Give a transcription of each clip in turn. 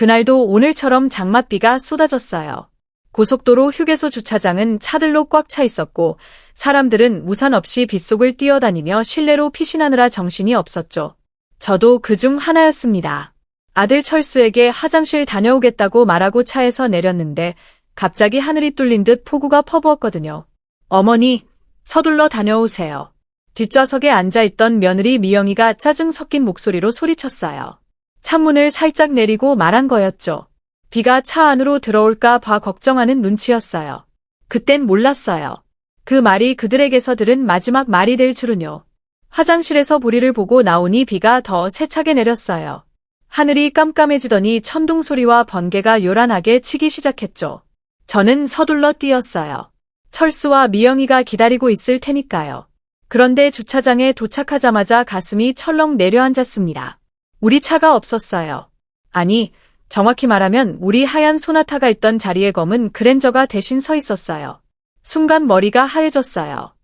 그날도 오늘처럼 장맛비가 쏟아졌어요. 고속도로 휴게소 주차장은 차들로 꽉 차 있었고 사람들은 우산 없이 빗속을 뛰어다니며 실내로 피신하느라 정신이 없었죠. 저도 그중 하나였습니다. 아들 철수에게 화장실 다녀오겠다고 말하고 차에서 내렸는데 갑자기 하늘이 뚫린 듯 폭우가 퍼부었거든요. 어머니, 서둘러 다녀오세요. 뒷좌석에 앉아있던 며느리 미영이가 짜증 섞인 목소리로 소리쳤어요. 창문을 살짝 내리고 말한 거였죠. 비가 차 안으로 들어올까 봐 걱정하는 눈치였어요. 그땐 몰랐어요. 그 말이 그들에게서 들은 마지막 말이 될 줄은요. 화장실에서 보리를 보고 나오니 비가 더 세차게 내렸어요. 하늘이 깜깜해지더니 천둥 소리와 번개가 요란하게 치기 시작했죠. 저는 서둘러 뛰었어요. 철수와 미영이가 기다리고 있을 테니까요. 그런데 주차장에 도착하자마자 가슴이 철렁 내려앉았습니다. 우리 차가 없었어요. 아니, 정확히 말하면 우리 하얀 소나타가 있던 자리에 검은 그랜저가 대신 서 있었어요. 순간 머리가 하얘졌어요.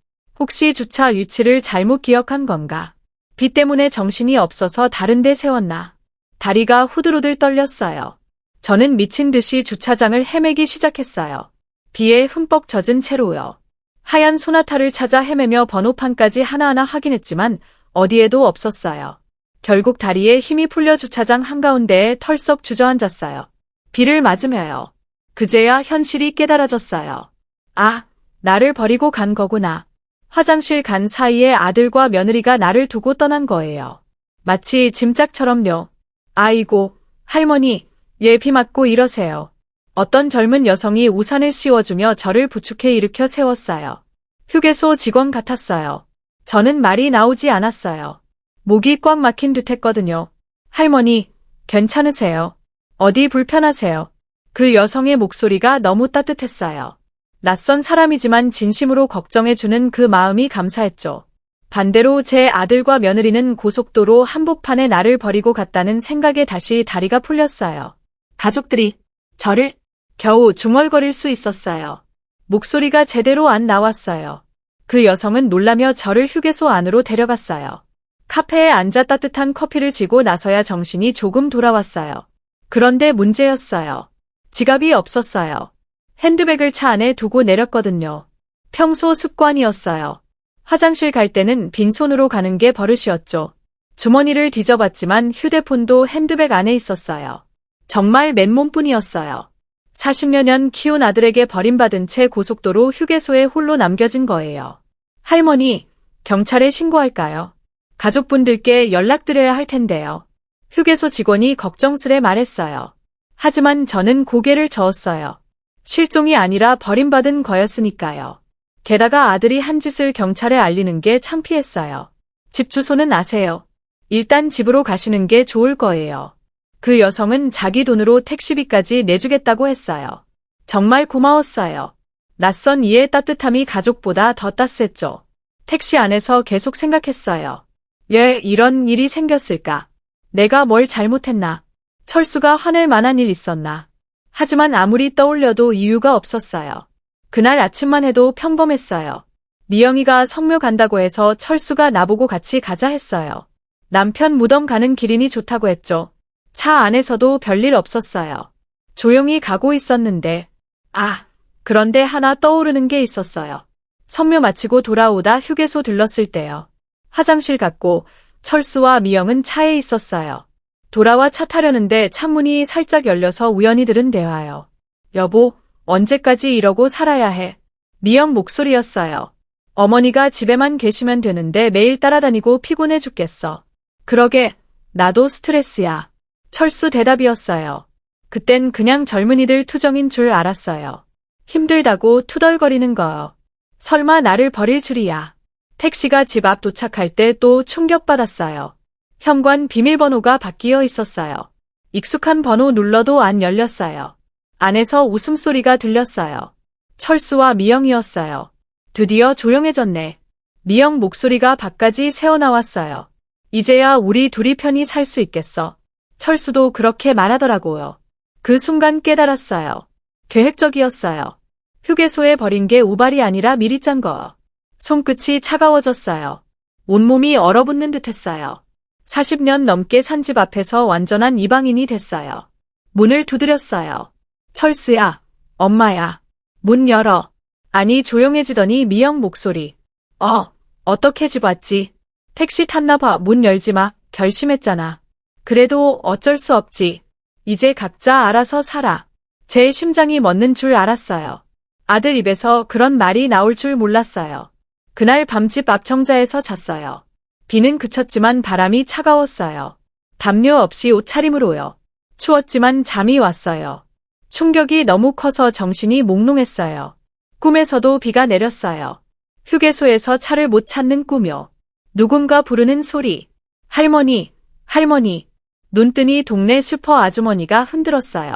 혹시 주차 위치를 잘못 기억한 건가? 비 때문에 정신이 없어서 다른 데 세웠나? 다리가 후들후들 떨렸어요. 저는 미친 듯이 주차장을 헤매기 시작했어요. 비에 흠뻑 젖은 채로요. 하얀 소나타를 찾아 헤매며 번호판까지 하나하나 확인했지만 어디에도 없었어요. 결국 다리에 힘이 풀려 주차장 한가운데에 털썩 주저앉았어요. 비를 맞으며요. 그제야 현실이 깨달아졌어요. 아, 나를 버리고 간 거구나. 화장실 간 사이에 아들과 며느리가 나를 두고 떠난 거예요. 마치 짐짝처럼요. 아이고, 할머니, 얘비 맞고 이러세요. 어떤 젊은 여성이 우산을 씌워주며 저를 부축해 일으켜 세웠어요. 휴게소 직원 같았어요. 저는 말이 나오지 않았어요. 목이 꽉 막힌 듯 했거든요. 할머니, 괜찮으세요? 어디 불편하세요? 그 여성의 목소리가 너무 따뜻했어요. 낯선 사람이지만 진심으로 걱정해주는 그 마음이 감사했죠. 반대로 제 아들과 며느리는 고속도로 한복판에 나를 버리고 갔다는 생각에 다시 다리가 풀렸어요. 가족들이 저를 겨우 중얼거릴 수 있었어요. 목소리가 제대로 안 나왔어요. 그 여성은 놀라며 저를 휴게소 안으로 데려갔어요. 카페에 앉아 따뜻한 커피를 쥐고 나서야 정신이 조금 돌아왔어요. 그런데 문제였어요. 지갑이 없었어요. 핸드백을 차 안에 두고 내렸거든요. 평소 습관이었어요. 화장실 갈 때는 빈손으로 가는 게 버릇이었죠. 주머니를 뒤져봤지만 휴대폰도 핸드백 안에 있었어요. 정말 맨몸뿐이었어요. 40여 년 키운 아들에게 버림받은 채 고속도로 휴게소에 홀로 남겨진 거예요. 할머니, 경찰에 신고할까요? 가족분들께 연락드려야 할 텐데요. 휴게소 직원이 걱정스레 말했어요. 하지만 저는 고개를 저었어요. 실종이 아니라 버림받은 거였으니까요. 게다가 아들이 한 짓을 경찰에 알리는 게 창피했어요. 집 주소는 아세요. 일단 집으로 가시는 게 좋을 거예요. 그 여성은 자기 돈으로 택시비까지 내주겠다고 했어요. 정말 고마웠어요. 낯선 이의 따뜻함이 가족보다 더 따스했죠. 택시 안에서 계속 생각했어요. 왜 이런 일이 생겼을까? 내가 뭘 잘못했나? 철수가 화낼 만한 일 있었나? 하지만 아무리 떠올려도 이유가 없었어요. 그날 아침만 해도 평범했어요. 미영이가 성묘 간다고 해서 철수가 나보고 같이 가자 했어요. 남편 무덤 가는 길이니 좋다고 했죠. 차 안에서도 별일 없었어요. 조용히 가고 있었는데, 아, 그런데 하나 떠오르는 게 있었어요. 성묘 마치고 돌아오다 휴게소 들렀을 때요. 화장실 갔고 철수와 미영은 차에 있었어요. 돌아와 차 타려는데 창문이 살짝 열려서 우연히 들은 대화요. 여보, 언제까지 이러고 살아야 해? 미영 목소리였어요. 어머니가 집에만 계시면 되는데 매일 따라다니고 피곤해 죽겠어. 그러게, 나도 스트레스야. 철수 대답이었어요. 그땐 그냥 젊은이들 투정인 줄 알았어요. 힘들다고 투덜거리는 거요. 설마 나를 버릴 줄이야. 택시가 집 앞 도착할 때 또 충격받았어요. 현관 비밀번호가 바뀌어 있었어요. 익숙한 번호 눌러도 안 열렸어요. 안에서 웃음소리가 들렸어요. 철수와 미영이었어요. 드디어 조용해졌네. 미영 목소리가 밖까지 새어나왔어요. 이제야 우리 둘이 편히 살 수 있겠어. 철수도 그렇게 말하더라고요. 그 순간 깨달았어요. 계획적이었어요. 휴게소에 버린 게 우발이 아니라 미리 짠 거. 손끝이 차가워졌어요. 온몸이 얼어붙는 듯 했어요. 40년 넘게 산 집 앞에서 완전한 이방인이 됐어요. 문을 두드렸어요. 철수야, 엄마야, 문 열어. 아니 조용해지더니 미영 목소리. 어, 어떻게 집 왔지? 택시 탔나 봐. 문 열지 마. 결심했잖아. 그래도 어쩔 수 없지. 이제 각자 알아서 살아. 제 심장이 멎는 줄 알았어요. 아들 입에서 그런 말이 나올 줄 몰랐어요. 그날 밤집 앞청자에서 잤어요. 비는 그쳤지만 바람이 차가웠어요. 담요 없이 옷차림으로요. 추웠지만 잠이 왔어요. 충격이 너무 커서 정신이 몽롱했어요. 꿈에서도 비가 내렸어요. 휴게소에서 차를 못 찾는 꿈요. 누군가 부르는 소리. 할머니, 할머니. 눈 뜨니 동네 슈퍼 아주머니가 흔들었어요.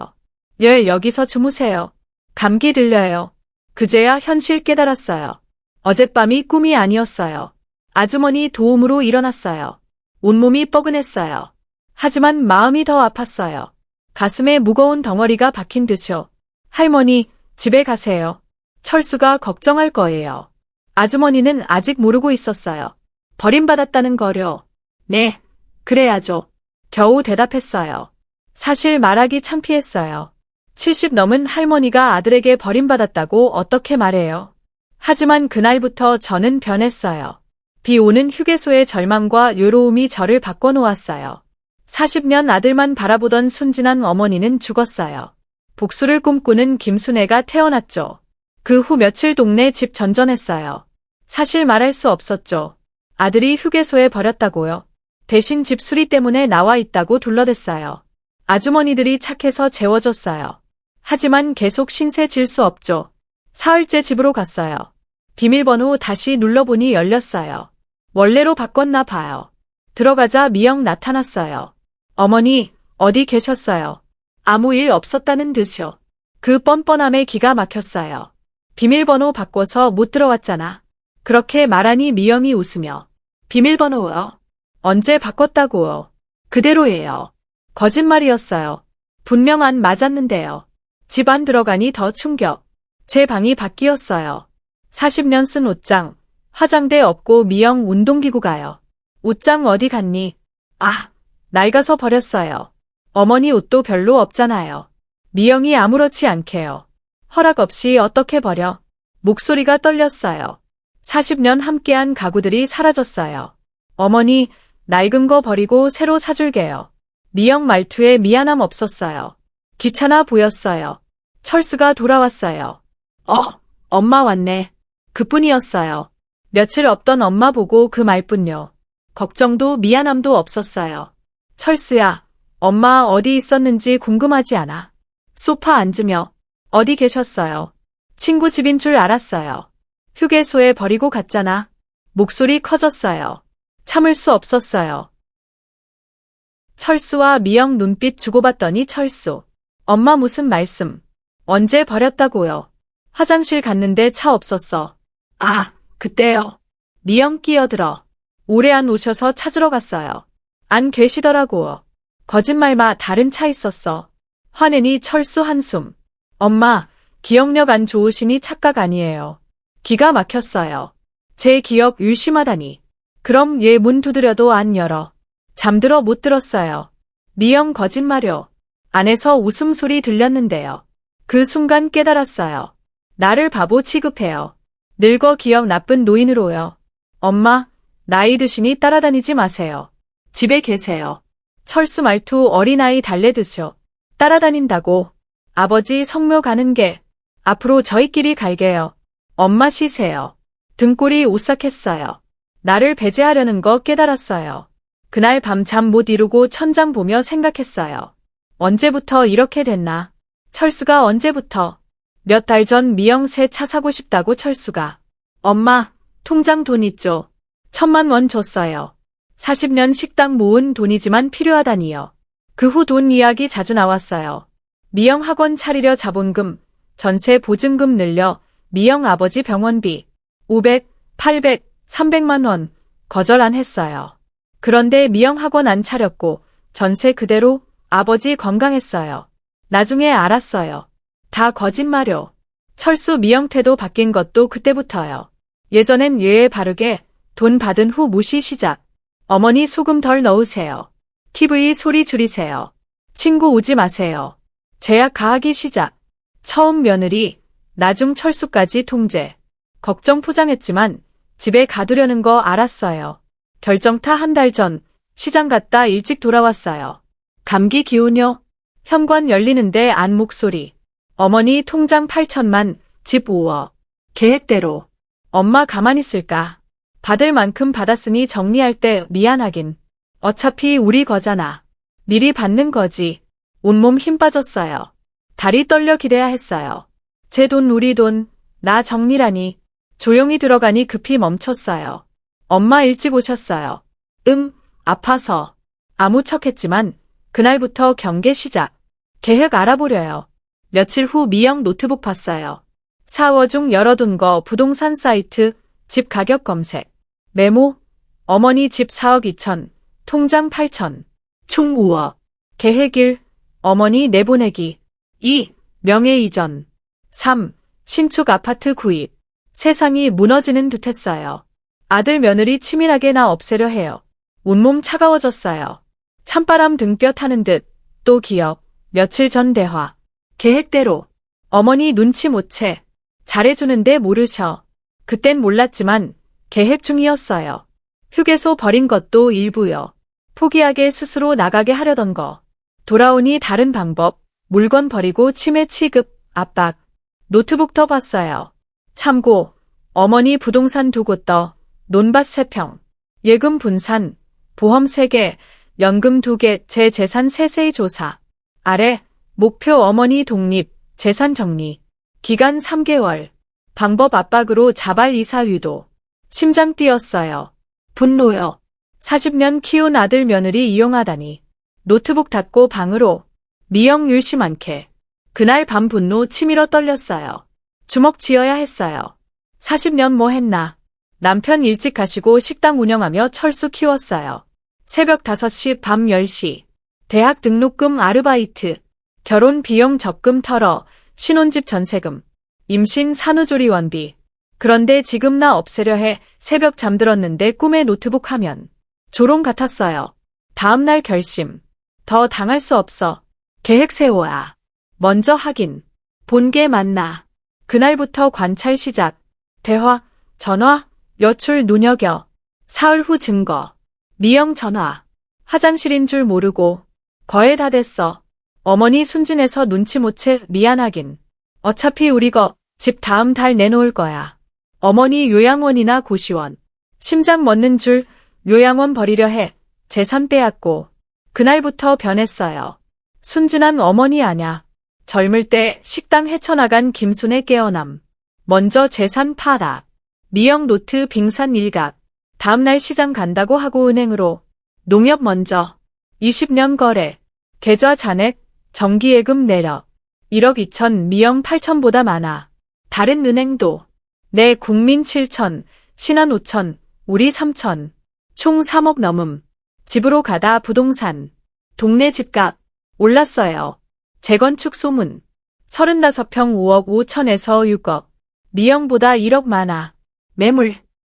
열 여기서 주무세요. 감기 들려요. 그제야 현실 깨달았어요. 어젯밤이 꿈이 아니었어요. 아주머니 도움으로 일어났어요. 온몸이 뻐근했어요. 하지만 마음이 더 아팠어요. 가슴에 무거운 덩어리가 박힌 듯이요. 할머니, 집에 가세요. 철수가 걱정할 거예요. 아주머니는 아직 모르고 있었어요. 버림받았다는 거려. 네, 그래야죠. 겨우 대답했어요. 사실 말하기 창피했어요. 70 넘은 할머니가 아들에게 버림받았다고 어떻게 말해요? 하지만 그날부터 저는 변했어요. 비 오는 휴게소의 절망과 요로움이 저를 바꿔놓았어요. 40년 아들만 바라보던 순진한 어머니는 죽었어요. 복수를 꿈꾸는 김순애가 태어났죠. 그 후 며칠 동네 집 전전했어요. 사실 말할 수 없었죠. 아들이 휴게소에 버렸다고요. 대신 집 수리 때문에 나와 있다고 둘러댔어요. 아주머니들이 착해서 재워줬어요. 하지만 계속 신세 질 수 없죠. 사흘째 집으로 갔어요. 비밀번호 다시 눌러보니 열렸어요. 원래로 바꿨나 봐요. 들어가자 미영 나타났어요. 어머니, 어디 계셨어요? 아무 일 없었다는 듯이요. 그 뻔뻔함에 기가 막혔어요. 비밀번호 바꿔서 못 들어왔잖아. 그렇게 말하니 미영이 웃으며. 비밀번호요? 언제 바꿨다고요? 그대로예요. 거짓말이었어요. 분명 안 맞았는데요. 집 안 들어가니 더 충격. 제 방이 바뀌었어요. 40년 쓴 옷장, 화장대 없고 미영 운동기구 가요. 옷장 어디 갔니? 아, 낡아서 버렸어요. 어머니 옷도 별로 없잖아요. 미영이 아무렇지 않게요. 허락 없이 어떻게 버려? 목소리가 떨렸어요. 40년 함께한 가구들이 사라졌어요. 어머니, 낡은 거 버리고 새로 사줄게요. 미영 말투에 미안함 없었어요. 귀찮아 보였어요. 철수가 돌아왔어요. 어, 엄마 왔네. 그뿐이었어요. 며칠 없던 엄마 보고 그 말뿐요. 걱정도 미안함도 없었어요. 철수야, 엄마 어디 있었는지 궁금하지 않아. 소파 앉으며 어디 계셨어요? 친구 집인 줄 알았어요. 휴게소에 버리고 갔잖아. 목소리 커졌어요. 참을 수 없었어요. 철수와 미영 눈빛 주고받더니 철수. 엄마 무슨 말씀? 언제 버렸다고요? 화장실 갔는데 차 없었어. 아, 그때요. 미영 끼어들어. 오래 안 오셔서 찾으러 갔어요. 안 계시더라고. 거짓말마 다른 차 있었어. 화내니 철수 한숨. 엄마, 기억력 안 좋으시니 착각 아니에요. 기가 막혔어요. 제 기억 의심하다니. 그럼 얘 문 두드려도 안 열어. 잠들어 못 들었어요. 미영 거짓말요. 안에서 웃음소리 들렸는데요. 그 순간 깨달았어요. 나를 바보 취급해요. 늙어 기억 나쁜 노인으로요. 엄마, 나이 드시니 따라다니지 마세요. 집에 계세요. 철수 말투 어린아이 달래듯이요. 따라다닌다고. 아버지 성묘 가는 게 앞으로 저희끼리 갈게요. 엄마 쉬세요. 등골이 오싹했어요. 나를 배제하려는 거 깨달았어요. 그날 밤 잠 못 이루고 천장 보며 생각했어요. 언제부터 이렇게 됐나? 철수가 언제부터? 몇 달 전 미영 새 차 사고 싶다고 철수가. 엄마, 통장 돈 있죠? 천만 원 줬어요. 40년 식당 모은 돈이지만 필요하다니요. 그 후 돈 이야기 자주 나왔어요. 미영 학원 차리려 자본금, 전세 보증금 늘려 미영 아버지 병원비 500, 800, 300만 원 거절 안 했어요. 그런데 미영 학원 안 차렸고 전세 그대로 아버지 건강했어요. 나중에 알았어요. 다 거짓말요. 철수 미영 태도 바뀐 것도 그때부터요. 예전엔 예에 바르게 돈 받은 후 무시 시작. 어머니 소금 덜 넣으세요. TV 소리 줄이세요. 친구 오지 마세요. 제약 가하기 시작. 처음 며느리, 나중 철수까지 통제. 걱정 포장했지만 집에 가두려는 거 알았어요. 결정타 한 달 전 시장 갔다 일찍 돌아왔어요. 감기 기운요. 현관 열리는데 안 목소리. 어머니 통장 8천만, 집 5억. 계획대로. 엄마 가만히 있을까? 받을 만큼 받았으니 정리할 때 미안하긴. 어차피 우리 거잖아. 미리 받는 거지. 온몸 힘 빠졌어요. 다리 떨려 기대야 했어요. 제 돈 우리 돈, 나 정리라니. 조용히 들어가니 급히 멈췄어요. 엄마 일찍 오셨어요. 응, 아파서. 아무 척 했지만, 그날부터 경계 시작. 계획 알아보려요. 며칠 후 미영 노트북 봤어요. 4월 중 열어둔 거 부동산 사이트, 집 가격 검색. 메모, 어머니 집 4억 2천, 통장 8천, 총 5억. 계획 1, 어머니 내보내기. 2. 명예 이전. 3. 신축 아파트 구입. 세상이 무너지는 듯 했어요. 아들 며느리 치밀하게 나 없애려 해요. 온몸 차가워졌어요. 찬바람 등뼈 타는 듯, 또 기억, 며칠 전 대화. 계획대로. 어머니 눈치 못 채. 잘해주는데 모르셔. 그땐 몰랐지만, 계획 중이었어요. 휴게소 버린 것도 일부요. 포기하게 스스로 나가게 하려던 거. 돌아오니 다른 방법, 물건 버리고 치매 취급, 압박. 노트북 더 봤어요. 참고, 어머니 부동산 두 곳 더, 논밭 세평 예금 분산, 보험 세개 연금 두개제 재산 세세히 조사. 아래, 목표 어머니 독립, 재산 정리. 기간 3개월. 방법 압박으로 자발 이사 유도. 심장 뛰었어요. 분노요. 40년 키운 아들 며느리 이용하다니. 노트북 닫고 방으로. 미영 율심 많게. 그날 밤 분노 치밀어 떨렸어요. 주먹 쥐어야 했어요. 40년 뭐 했나. 남편 일찍 가시고 식당 운영하며 철수 키웠어요. 새벽 5시 밤 10시. 대학 등록금 아르바이트. 결혼 비용 적금 털어. 신혼집 전세금. 임신 산후조리 원비. 그런데 지금 나 없애려 해 새벽 잠들었는데 꿈에 노트북 하면. 조롱 같았어요. 다음날 결심. 더 당할 수 없어. 계획 세워야. 먼저 하긴. 본게 맞나. 그날부터 관찰 시작. 대화, 전화, 여출 눈여겨. 사흘 후 증거. 미영 전화. 화장실인 줄 모르고. 거의 다 됐어. 어머니 순진해서 눈치 못 채 미안하긴. 어차피 우리 거 집 다음 달 내놓을 거야. 어머니 요양원이나 고시원. 심장 멎는 줄 요양원 버리려 해. 재산 빼앗고. 그날부터 변했어요. 순진한 어머니 아냐. 젊을 때 식당 헤쳐나간 김순의 깨어남. 먼저 재산 파락. 미영 노트 빙산 일각. 다음날 시장 간다고 하고 은행으로. 농협 먼저. 20년 거래. 계좌 잔액, 정기예금 내력. 1억 2천, 미영 8천보다 많아. 다른 은행도. 내 국민 7천, 신한 5천, 우리 3천. 총 3억 넘음. 집으로 가다 부동산. 동네 집값. 올랐어요. 재건축 소문. 35평 5억 5천에서 6억. 미영보다 1억 많아. 매물.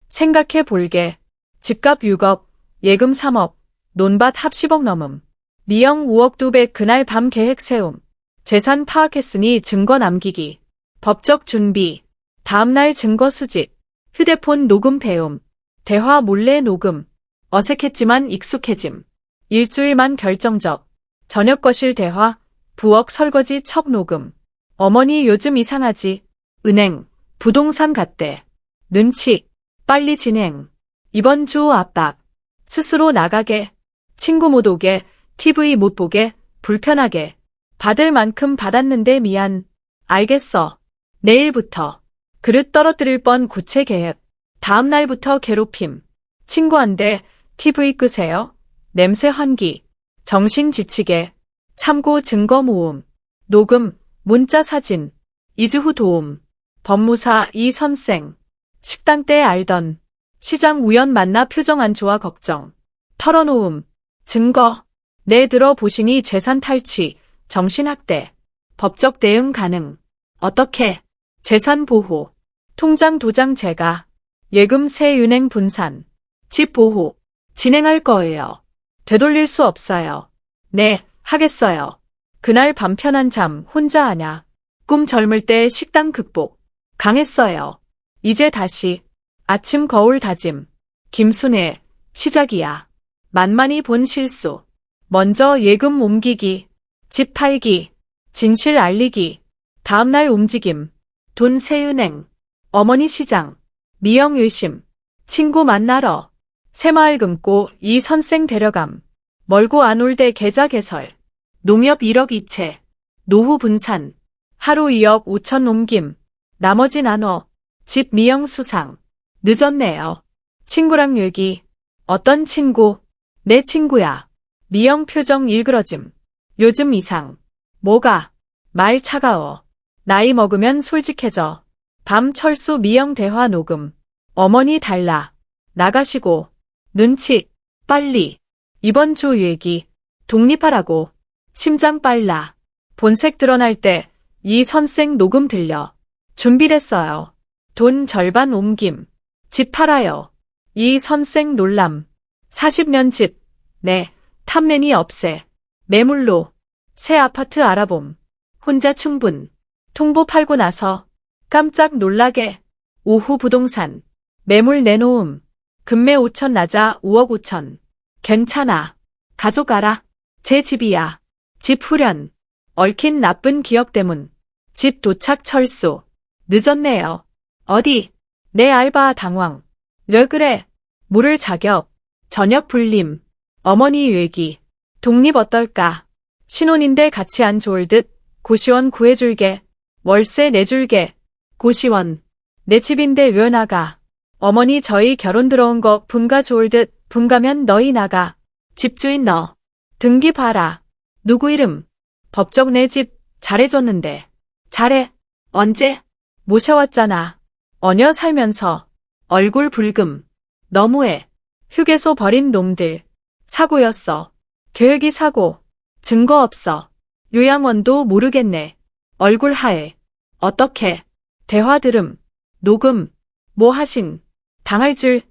생각해 볼게. 집값 6억, 예금 3억, 논밭 합 10억 넘음. 미영 5억 2배 그날 밤 계획 세움. 재산 파악했으니 증거 남기기. 법적 준비. 다음날 증거 수집. 휴대폰 녹음 배움. 대화 몰래 녹음. 어색했지만 익숙해짐. 일주일만 결정적. 저녁 거실 대화. 부엌 설거지 척 녹음. 어머니 요즘 이상하지. 은행. 부동산 갔대. 눈치. 빨리 진행. 이번 주 압박. 스스로 나가게. 친구 못 오게. TV 못 보게. 불편하게. 받을 만큼 받았는데 미안. 알겠어. 내일부터. 그릇 떨어뜨릴 뻔 구체 계획. 다음 날부터 괴롭힘. 친구한테 TV 끄세요. 냄새 환기. 정신 지치게. 참고 증거 모음. 녹음. 문자 사진. 2주 후 도움. 법무사 이 선생. 식당 때 알던. 시장 우연 만나 표정 안 좋아 걱정. 털어놓음. 증거. 내 들어 보시니 재산 탈취. 정신학대. 법적 대응 가능. 어떻게? 재산 보호. 통장 도장 제가. 예금 세 은행 분산. 집 보호. 진행할 거예요. 되돌릴 수 없어요. 네, 하겠어요. 그날 밤 편한 잠 혼자 하냐. 꿈 젊을 때 식당 극복. 강했어요. 이제 다시 아침 거울 다짐. 김순애 시작이야. 만만히 본 실수. 먼저 예금 옮기기. 집 팔기. 진실 알리기. 다음날 움직임. 돈 세은행. 어머니 시장. 미영 의심. 친구 만나러. 새마을 금고 이 선생 데려감. 멀고 안 올 때 계좌 개설. 농협 1억 이체. 노후 분산. 하루 2억 5천 옮김. 나머지 나눠. 집 미영 수상. 늦었네요. 친구랑 얘기. 어떤 친구? 내 친구야. 미영 표정 일그러짐. 요즘 이상. 뭐가? 말 차가워. 나이 먹으면 솔직해져. 밤 철수 미영 대화 녹음. 어머니 달라. 나가시고. 눈치. 빨리. 이번 주 얘기. 독립하라고. 심장 빨라. 본색 드러날 때 이 선생 녹음 들려. 준비됐어요. 돈 절반 옮김. 집 팔아요. 이 선생 놀람. 40년 집. 네. 탐내니 없애. 매물로. 새 아파트 알아봄. 혼자 충분. 통보 팔고 나서 깜짝 놀라게. 오후 부동산. 매물 내놓음. 금매 5천 낮아 5억 5천. 괜찮아. 가족 알아. 제 집이야. 집 후련. 얽힌 나쁜 기억 때문. 집 도착 철수. 늦었네요. 어디? 내 알바 당황. 왜 그래? 물을 자격. 저녁 불림. 어머니 얘기. 독립 어떨까? 신혼인데 같이 안 좋을 듯. 고시원 구해줄게. 월세 내줄게. 고시원. 내 집인데 왜 나가? 어머니 저희 결혼 들어온 거 분가 좋을 듯. 분가면 너희 나가. 집주인 너. 등기 봐라. 누구 이름? 법적 내 집 잘해줬는데. 잘해. 언제? 모셔왔잖아. 어녀 살면서. 얼굴 붉음. 너무해. 휴게소 버린 놈들. 사고였어. 계획이 사고. 증거 없어. 요양원도 모르겠네. 얼굴 하얘. 어떻게? 대화 들음. 녹음. 뭐 하신? 당할 줄.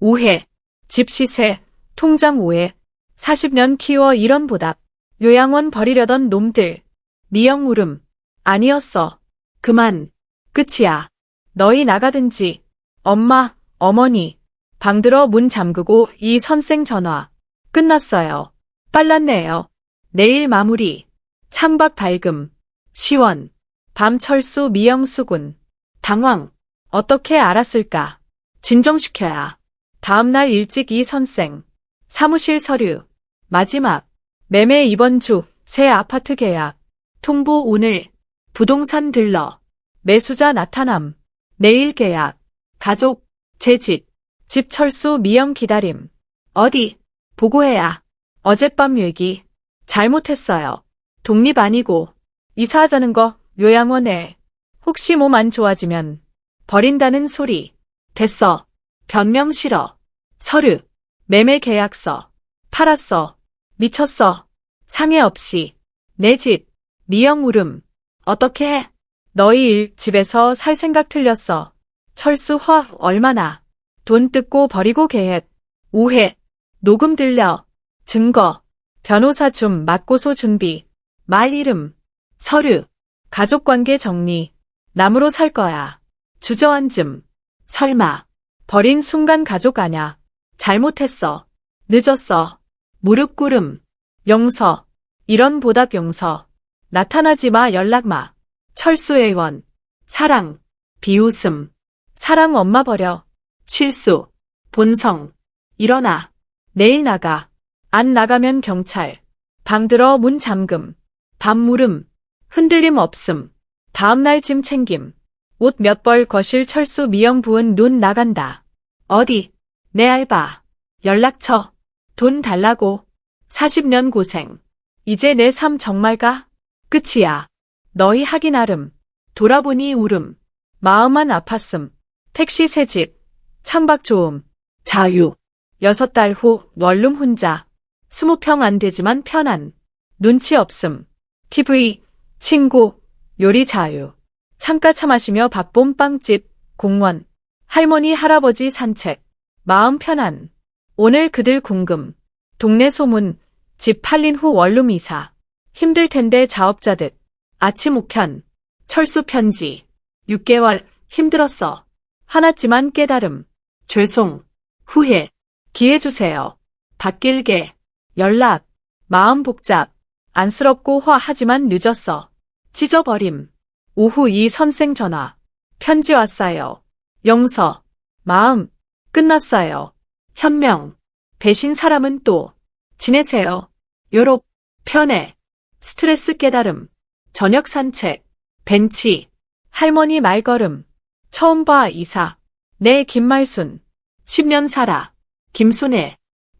오해. 집 시세. 통장 오해. 40년 키워 이런 보답. 요양원 버리려던 놈들. 미영 물음. 아니었어. 그만. 끝이야. 너희 나가든지. 엄마, 어머니. 방 들어 문 잠그고 이 선생 전화. 끝났어요. 빨랐네요. 내일 마무리. 창밖 밝음. 시원. 밤 철수 미영수군. 당황. 어떻게 알았을까? 진정시켜야. 다음날 일찍 이 선생. 사무실 서류. 마지막. 매매 이번 주. 새 아파트 계약. 통보 오늘. 부동산 들러. 매수자 나타남. 내일 계약. 가족. 재짓. 집 철수 미영 기다림. 어디? 보고해야. 어젯밤 얘기. 잘못했어요. 독립 아니고. 이사하자는 거 요양원에. 혹시 몸 안 좋아지면. 버린다는 소리. 됐어. 변명 싫어. 서류. 매매 계약서. 팔았어. 미쳤어. 상해 없이. 내 집. 미영 울음. 어떻게 해? 너희 일 집에서 살 생각 틀렸어. 철수 화 얼마나. 돈 뜯고 버리고 계획. 오해. 녹음 들려. 증거. 변호사 좀 맞고소 준비. 말 이름. 서류. 가족관계 정리. 남으로 살 거야. 주저앉음. 설마. 버린 순간 가족 아냐. 잘못했어. 늦었어. 무릎 꿇음. 용서. 이런 보답 용서. 나타나지 마 연락 마. 철수의 원. 사랑. 비웃음. 사랑 엄마 버려. 실수. 본성. 일어나. 내일 나가. 안 나가면 경찰. 방 들어 문 잠금. 밤 물음. 흔들림 없음. 다음날 짐 챙김. 옷 몇 벌 거실 철수 미영 부은 눈 나간다. 어디? 내 알바. 연락처. 돈 달라고. 40년 고생. 이제 내 삶 정말 가? 끝이야. 너희 하기 나름. 돌아보니 울음. 마음만 아팠음. 택시 새집. 창밖 좋음. 자유. 여섯 달 후 원룸 혼자. 스무 평 안 되지만 편안. 눈치 없음. TV. 친구. 요리 자유. 창가 차 마시며 밥봄 빵집. 공원. 할머니 할아버지 산책. 마음 편안. 오늘 그들 궁금. 동네 소문. 집 팔린 후 원룸 이사. 힘들 텐데 자업자득. 아침 우편. 철수 편지. 6개월 힘들었어. 하나쯤한 깨달음. 죄송. 후회. 기회 주세요. 바뀔게. 연락. 마음 복잡. 안쓰럽고 화하지만 늦었어. 찢어버림. 오후 이 선생 전화. 편지 왔어요. 용서. 마음. 끝났어요. 현명. 배신 사람은 또. 지내세요. 요롭. 편해. 스트레스 깨달음. 저녁 산책. 벤치. 할머니 말걸음. 처음 봐 이사. 내 김말순. 10년 살아. 김순애.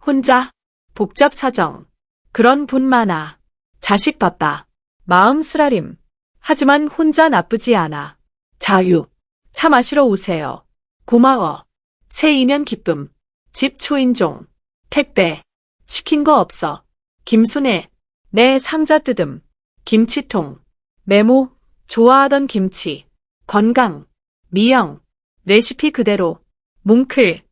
혼자. 복잡 사정. 그런 분 많아. 자식 바빠. 마음 쓰라림. 하지만 혼자 나쁘지 않아. 자유. 차 마시러 오세요. 고마워. 새 인연 기쁨. 집 초인종. 택배. 시킨 거 없어. 김순애. 내 상자 뜯음. 김치통. 메모. 좋아하던 김치. 건강. 미영. 레시피 그대로. 뭉클.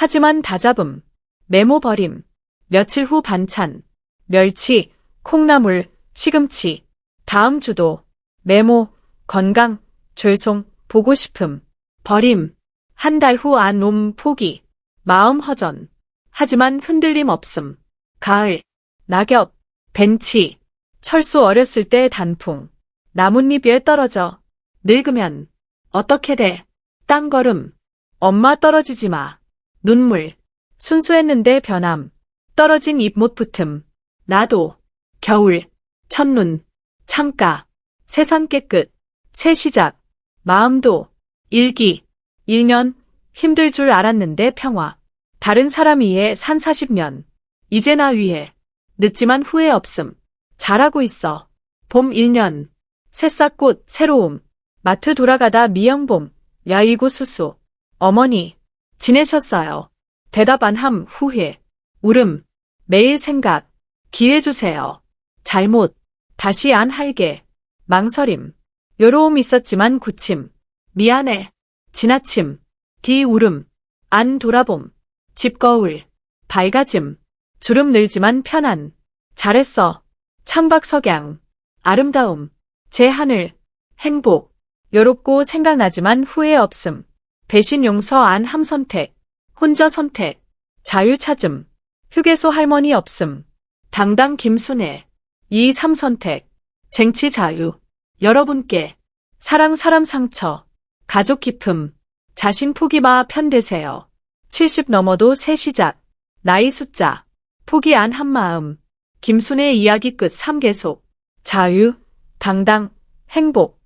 하지만 다잡음. 메모 버림. 며칠 후 반찬. 멸치, 콩나물, 시금치. 다음 주도. 메모. 건강. 죄송. 보고 싶음. 버림. 한 달 후 안 옴 포기. 마음 허전. 하지만 흔들림 없음. 가을. 낙엽. 벤치. 철수 어렸을 때 단풍. 나뭇잎 위에 떨어져. 늙으면. 어떻게 돼? 땅걸음. 엄마 떨어지지 마. 눈물. 순수했는데 변함. 떨어진 잎 못 붙음. 나도. 겨울. 첫눈. 창가. 세상 깨끗. 새 시작. 마음도. 일기. 1년. 힘들 줄 알았는데 평화. 다른 사람 위에 산 40년. 이제 나 위해. 늦지만 후회 없음. 잘하고 있어. 봄 1년. 새싹꽃 새로움. 마트 돌아가다 미영봄. 야이구 수수. 어머니. 지내셨어요. 대답 안 함 후회. 울음. 매일 생각. 기회 주세요. 잘못. 다시 안 할게. 망설임. 요로움 있었지만 구침. 미안해. 지나침. 뒤 울음. 안 돌아봄. 집 거울. 밝아짐. 주름 늘지만 편안. 잘했어. 창밖 석양. 아름다움. 제 하늘. 행복. 요롭고 생각나지만 후회 없음. 배신 용서 안 함 선택. 혼자 선택. 자유 찾음. 휴게소 할머니 없음. 당당 김순애. 이삼 선택. 쟁취 자유. 여러분께. 사랑 사람 상처. 가족 기품. 자신 포기 마 편되세요. 70 넘어도 새 시작. 나이 숫자. 포기 안 한 마음. 김순의 이야기 끝 3계속. 자유, 당당, 행복.